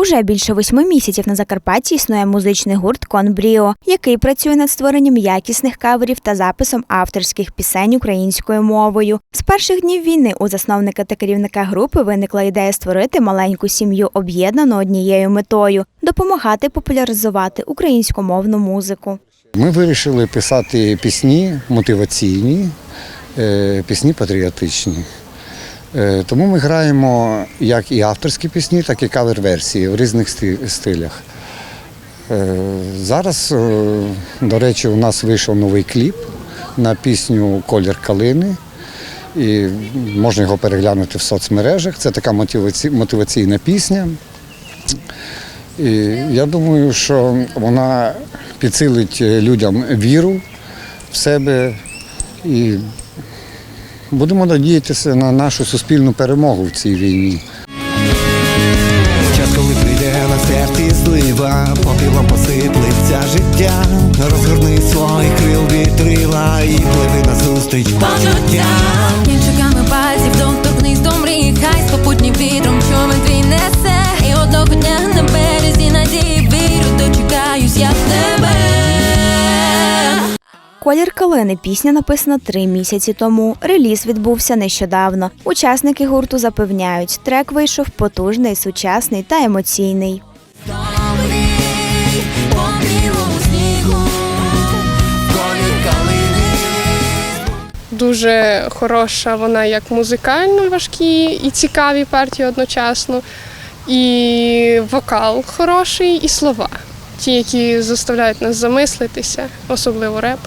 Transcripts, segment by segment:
Уже більше восьми місяців на Закарпатті існує музичний гурт Конбріо, який працює над створенням якісних каверів та записом авторських пісень українською мовою. З перших днів війни у засновника та керівника групи виникла ідея створити маленьку сім'ю, об'єднану однією метою допомагати популяризувати українськомовну музику. Ми вирішили писати пісні мотиваційні, е, пісні патріотичні. Е, Тому ми граємо як і авторські пісні, так і кавер-версії в різних стилях. Е, Зараз, е, до речі, у нас вийшов новий кліп на пісню Колір калини. І можна його переглянути в соцмережах. Це така мотиваційна пісня. І я думаю, що вона підсилить людям віру в себе і будемо надіятися на нашу суспільну перемогу в цій війні. Час, коли прийде на серці злива, попілом посиплеться життя, розгорни свої крил вітрила і пливи назустріч почуття. Кінчиками пальців доторкнись до мрій, хай з попутнім вітром човен твій несе. І одного дня Колір калини пісня написана три місяці тому. Реліз відбувся нещодавно. Учасники гурту запевняють, трек вийшов потужний, сучасний та емоційний. Дуже хороша вона як музикально важкі і цікаві партії одночасно, і вокал хороший, і слова. Ті, які заставляють нас замислитися, особливо реп.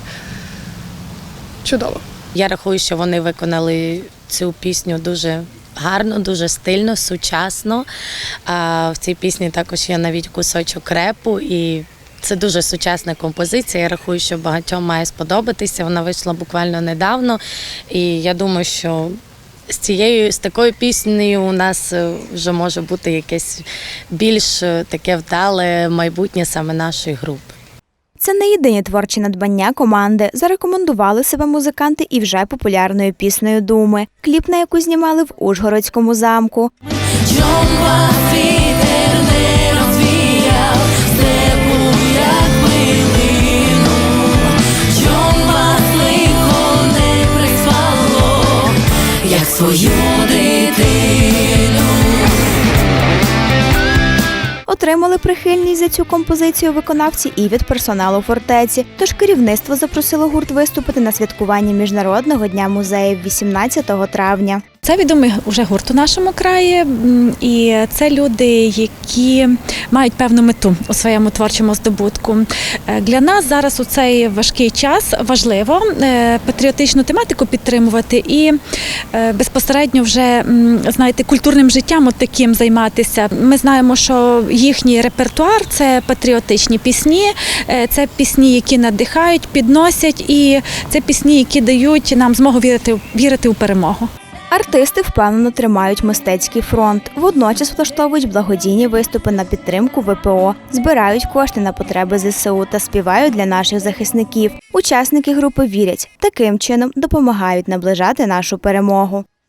Чудово. Я рахую, що вони виконали цю пісню дуже гарно, дуже стильно, сучасно. А в цій пісні також є навіть кусочок репу і. Це дуже сучасна композиція. Я рахую, що багатьом має сподобатися. Вона вийшла буквально недавно. І я думаю, що з цією з такою піснею у нас е, вже може бути якесь більш е, таке вдале майбутнє саме нашої групи. Це не єдині творчі надбання команди. Зарекомендували себе музиканти і вже популярною піснею Думи, кліп на яку знімали в Ужгородському замку. Чом вас Отримали прихильність за цю композицію виконавці і від персоналу фортеці. Тож керівництво запросило гурт виступити на святкуванні Міжнародного дня музеїв 18 травня. Це відомий уже гурт у нашому краї, і це люди, які мають певну мету у своєму творчому здобутку. Е, Для нас зараз у цей важкий час важливо е, патріотичну тематику підтримувати і е, безпосередньо вже знаєте культурним життям от таким займатися. Ми знаємо, що їхній репертуар це патріотичні пісні, це пісні, які надихають, підносять, і це пісні, які дають нам змогу вірити, вірити у перемогу. Артисти впевнено тримають мистецький фронт. Водночас влаштовують благодійні виступи на підтримку ВПО, збирають кошти на потреби ЗСУ та співають для наших захисників. Учасники групи вірять, таким чином допомагають наближати нашу перемогу.